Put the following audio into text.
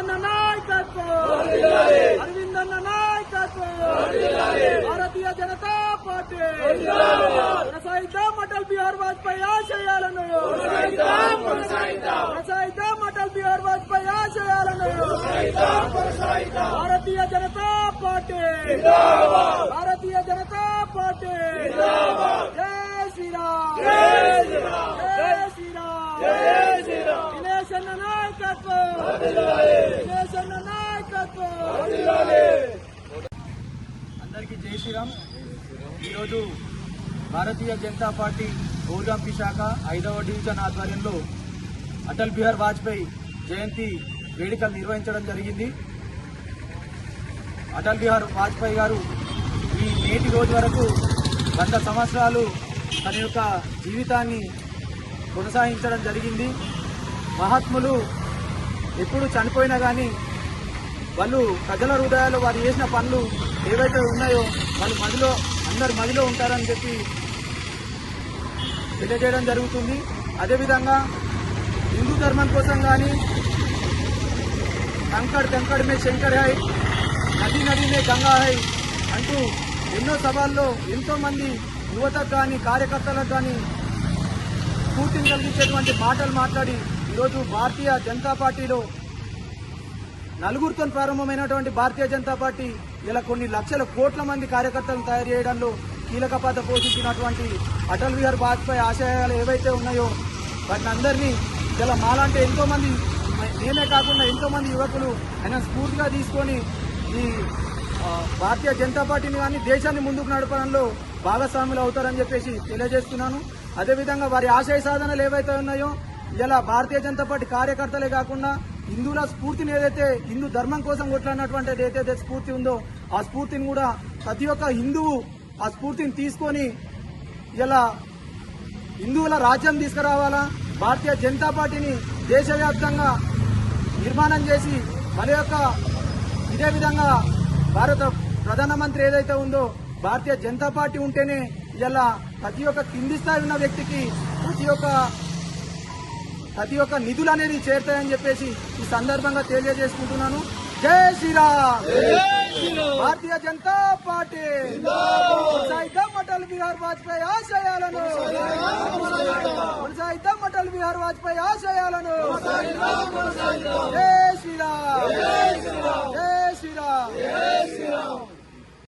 అరవిందన్న నాయకత్వం! అరవిందన్న నాయకత్వం! భారతీయ జనతా పార్టీ! కొనసాగిద్దాం అటల్ బిహార్ వాజ్పేయి ఆశయాలను! కొనసాగిద్దాం అటల్ బిహార్ వాజ్పేయి ఆశయాలను! భారతీయ జనతా పార్టీ! భారతీయ జనతా పార్టీ జై శ్రీరామ్ జై శ్రీరామ్ దినేష్ నాయకత్వం! నాయకత్వం! అందరికీ జై శ్రీరామ్. ఈరోజు భారతీయ జనతా పార్టీ గౌజాంపి శాఖ ఐదవ డివిజన్ ఆధ్వర్యంలో అటల్ బిహార్ వాజ్పేయి జయంతి వేడుకలు నిర్వహించడం జరిగింది. అటల్ బిహార్ వాజ్పేయి గారు ఈ నేటి రోజు వరకు వంద సంవత్సరాలు తన యొక్క జీవితాన్ని కొనసాగించడం జరిగింది. మహాత్ములు ఎప్పుడు చనిపోయినా కానీ వాళ్ళు ప్రజల హృదయాల్లో వారు చేసిన పనులు ఏవైతే ఉన్నాయో వాళ్ళు మదిలో అందరు మదిలో ఉంటారని చెప్పి తెలియజేయడం జరుగుతుంది. అదేవిధంగా హిందూ ధర్మం కోసం కానీ కంకడ్ కంకడ్ మే శంకర్ హై నది నది మే గంగా హై అంటూ ఎన్నో సభల్లో ఎంతోమంది యువతకు కానీ కార్యకర్తలకు కానీ స్ఫూర్తిని కలిగించేటువంటి మాటలు మాట్లాడి ఈరోజు భారతీయ జనతా పార్టీలో నలుగురితో ప్రారంభమైనటువంటి భారతీయ జనతా పార్టీ ఇలా కొన్ని లక్షల కోట్ల మంది కార్యకర్తలను తయారు చేయడంలో కీలక పాత్ర పోషించినటువంటి అటల్ బిహార్ వాజ్పేయి ఆశయాలు ఏవైతే ఉన్నాయో వాటిని అందరినీ ఇలా మాలాంటి ఎంతో మంది నేనే కాకుండా ఎంతో మంది యువకులు ఆయన స్ఫూర్తిగా తీసుకొని ఈ భారతీయ జనతా పార్టీని కానీ దేశాన్ని ముందుకు నడపడంలో భాగస్వాములు అవుతారని చెప్పేసి తెలియజేస్తున్నాను. అదేవిధంగా వారి ఆశయ సాధనలు ఏవైతే ఉన్నాయో ఇలా భారతీయ జనతా పార్టీ కార్యకర్తలే కాకుండా హిందువుల స్ఫూర్తిని ఏదైతే హిందూ ధర్మం కోసం కొట్లాడినటువంటి ఏదైతే స్ఫూర్తి ఉందో ఆ స్ఫూర్తిని కూడా ప్రతి ఒక్క హిందువు ఆ స్ఫూర్తిని తీసుకొని ఇలా హిందువుల రాజ్యం తీసుకురావాలా? భారతీయ జనతా పార్టీని దేశవ్యాప్తంగా నిర్మాణం చేసి మన యొక్క ఇదే విధంగా భారత ప్రధానమంత్రి ఏదైతే ఉందో భారతీయ జనతా పార్టీ ఉంటేనే ఇలా ప్రతి ఒక్క కింది స్థాయి ఉన్న వ్యక్తికి ప్రతి ఒక్క ప్రతి ఒక్క నిధులు అనేది చేరుతాయని చెప్పేసి ఈ సందర్భంగా తెలియజేసుకుంటున్నాను. జై శ్రీరామ్! భారతీయ జనతా పార్టీ! కొనసాగిద్దాం అటల్ బిహార్ వాజ్పేయి ఆశయాలను! కొనసాగిద్దాం అటల్ బిహార్ వాజ్పేయి ఆశయాలను!